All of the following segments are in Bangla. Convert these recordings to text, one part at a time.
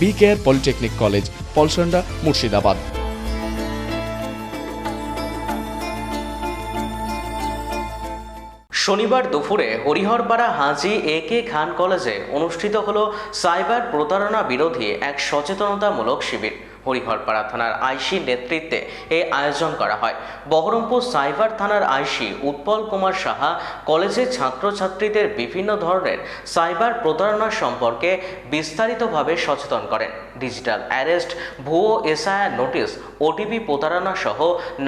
B care polytechnic college, Polsonda, Murshidabad. শনিবার দুপুরে হরিহরপাড়া হাজি এ কে খান কলেজে অনুষ্ঠিত হল সাইবার প্রতারণা বিরোধী এক সচেতনতামূলক শিবির। হরিহরপাড়া থানার আইসি নেতৃত্বে এই আয়োজন করা হয়। বহরমপুর সাইবার থানার আইসি উৎপল কুমার সাহা কলেজের ছাত্রছাত্রীদের বিভিন্ন ধরনের সাইবার প্রতারণা সম্পর্কে বিস্তারিতভাবে সচেতন করেন। ডিজিটাল অ্যারেস্ট, ভুয়ো এসআইআর নোটিশ, ওটিপি প্রতারণা সহ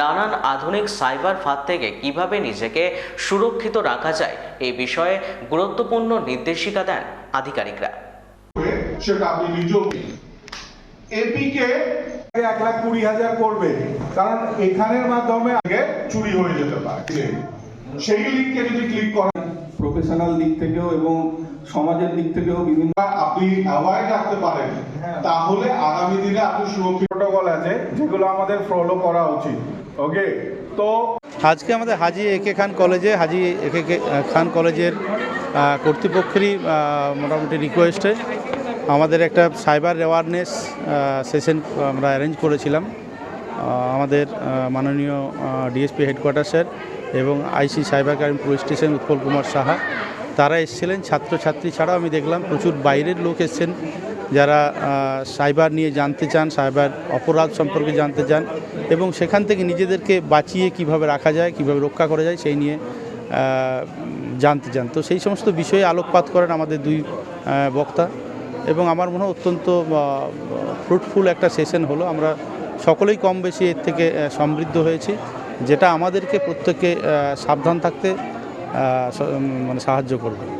নানান আধুনিক সাইবার ফাঁদ থেকে কীভাবে নিজেকে সুরক্ষিত রাখা যায় এই বিষয়ে গুরুত্বপূর্ণ নির্দেশিকা দেন আধিকারিকরা। সেটা আপনি নিজেও এপিকে এক লাখ কুড়ি হাজার করবে। কারণ এখানের মাধ্যমে আগে চুরি হয়ে যেতে পারে। সেই লিঙ্কে যদি ক্লিক করেন প্রফেশনাল দিক থেকেও এবং সমাজের দিক থেকেও বিভিন্ন আপনি অ্যাভয়েড রাখতে পারেন। তাহলে আগামী দিনে আপনি সুরক্ষিত প্রোটোকল আছে যেগুলো আমাদের ফলো করা উচিত। ওকে তো আজকে আমাদের হাজি একে খান কলেজে হাজি একে খান কলেজের কর্তৃপক্ষেরই মোটামুটি রিকোয়েস্টে আমাদের একটা সাইবার অ্যাওয়ারনেস সেশন আমরা অ্যারেঞ্জ করেছিলাম। আমাদের মাননীয় ডিএসপি হেডকোয়ার্টার্সের এবং IC cyber crime police station Utpal Kumar Saha. তারা এসেছিলেন, ছাত্রছাত্রী ছাড়াও আমি দেখলাম, প্রচুর বাইরের লোক এসেছেন যারা সাইবার নিয়ে জানতে চান, সাইবার অপরাধ সম্পর্কে জানতে চান এবং সেখান থেকে নিজেদেরকে বাঁচিয়ে কীভাবে রাখা যায়, কীভাবে রক্ষা করা যায় সেই নিয়ে জানতে চান। তো সেই সমস্ত বিষয়ে আলোকপাত করেন আমাদের দুই বক্তা। এবং আমার মনে হয় অত্যন্ত ফ্রুটফুল একটা সেশন হলো। আমরা সকলেই কম বেশি এর থেকে সমৃদ্ধ হয়েছি, যেটা আমাদেরকে প্রত্যেককে সাবধান থাকতে মানে সাহায্য করবে।